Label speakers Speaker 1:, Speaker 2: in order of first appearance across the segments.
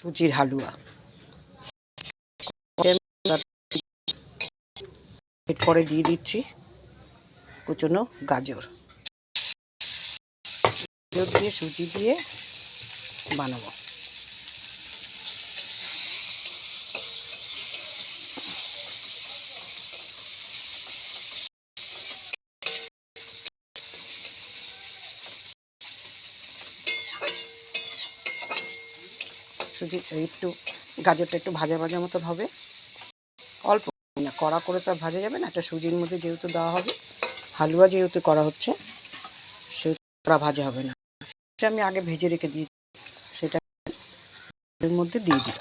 Speaker 1: সুজির হালুয়া। এরপরে দিয়ে দিচ্ছি কুচনো গাজর। গাজর দিয়ে সুজি দিয়ে বানাবো। সুজি একটু গাজরটা একটু ভাজা ভাজা মতন হবে। অল্প না, কড়া করে তো ভাজা যাবে না, একটা সুজির মধ্যে যেহেতু দেওয়া হবে, হালুয়া যেহেতু করা হচ্ছে, সেহেতু কড়া ভাজা হবে না। সেটা আমি আগে ভেজে রেখে দিই সেটা এর মধ্যে দিয়ে দিই।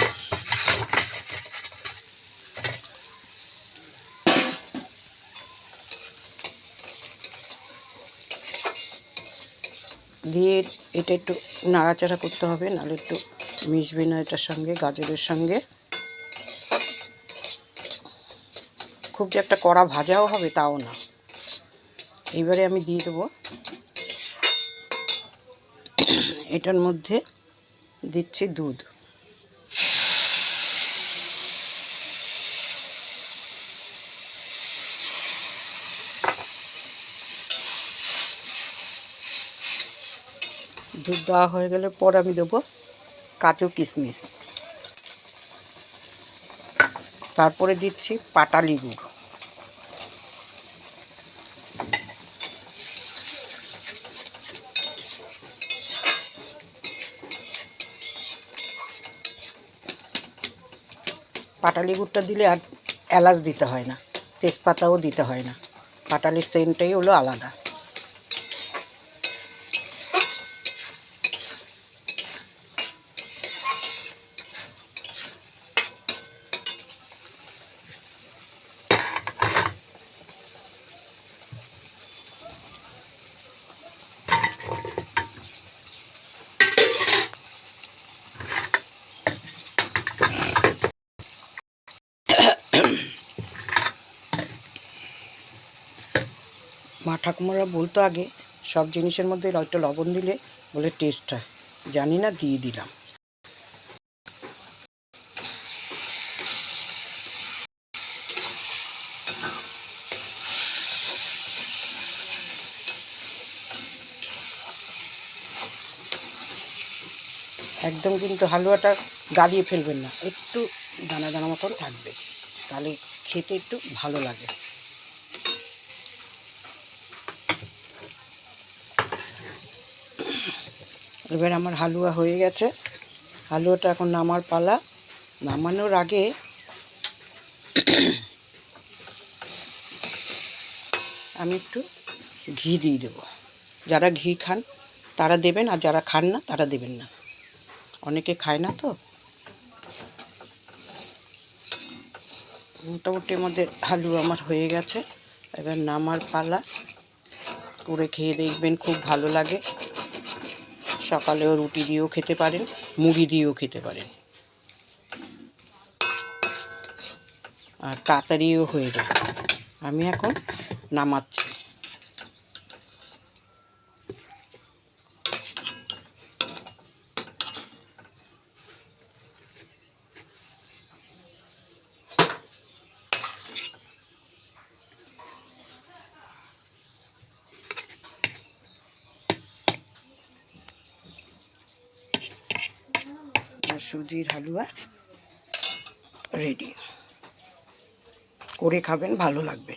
Speaker 1: দিয়ে এটা একটু নাড়াচাড়া করতে হবে, নাহলে একটু মিশবে না এটার সঙ্গে, গাজরের সঙ্গে। খুব যে একটা কড়া ভাজাও হবে তাও না। এইবারে আমি দিয়ে দেবো এটার মধ্যে দিচ্ছি দুধ। দুধ দেওয়া হয়ে গেলে পর আমি দেবো কাজু কিশমিশ তারপরে দিচ্ছি পাটালি গুড় পাটালি গুড়টা দিলে আর এলাচ দিতে হয় না, তেজপাতাও দিতে হয় না। পাটালির সেন্টটাই হলো আলাদা। মা ঠাকুমারা বলতো আগে, সব জিনিসের মধ্যে একটু লবণ দিলে বলে টেস্ট হয়। জানি না, দিয়ে দিলাম। একদম কিন্তু হালুয়াটা গালিয়ে ফেলবেন না, একটু দানা দানা মতন থাকবে। তাহলে খেতে একটু ভালো লাগে। এবার আমার হালুয়া হয়ে গেছে। হালুয়াটা এখন নামার পালা। নামানোর আগে আমি একটু ঘি দিয়ে দেবো। যারা ঘি খান, তারা দেবেন, আর যারা খান না, তারা দেবেন না। অনেকে খায় না তো। মোটামুটি আমাদের হালুয়া আমার হয়ে গেছে। এবার নামার পালা। করে খেয়ে দেখবেন, খুব ভালো লাগে। সকালেও রুটি দিয়েও খেতে পারেন, মুড়ি দিয়েও খেতে পারেন। আর তাড়াতাড়িও হয়ে যায়। আমি এখন নামাচ্ছি। আমার সুজির হালুয়া রেডি করে খাবেন ভালো লাগবে।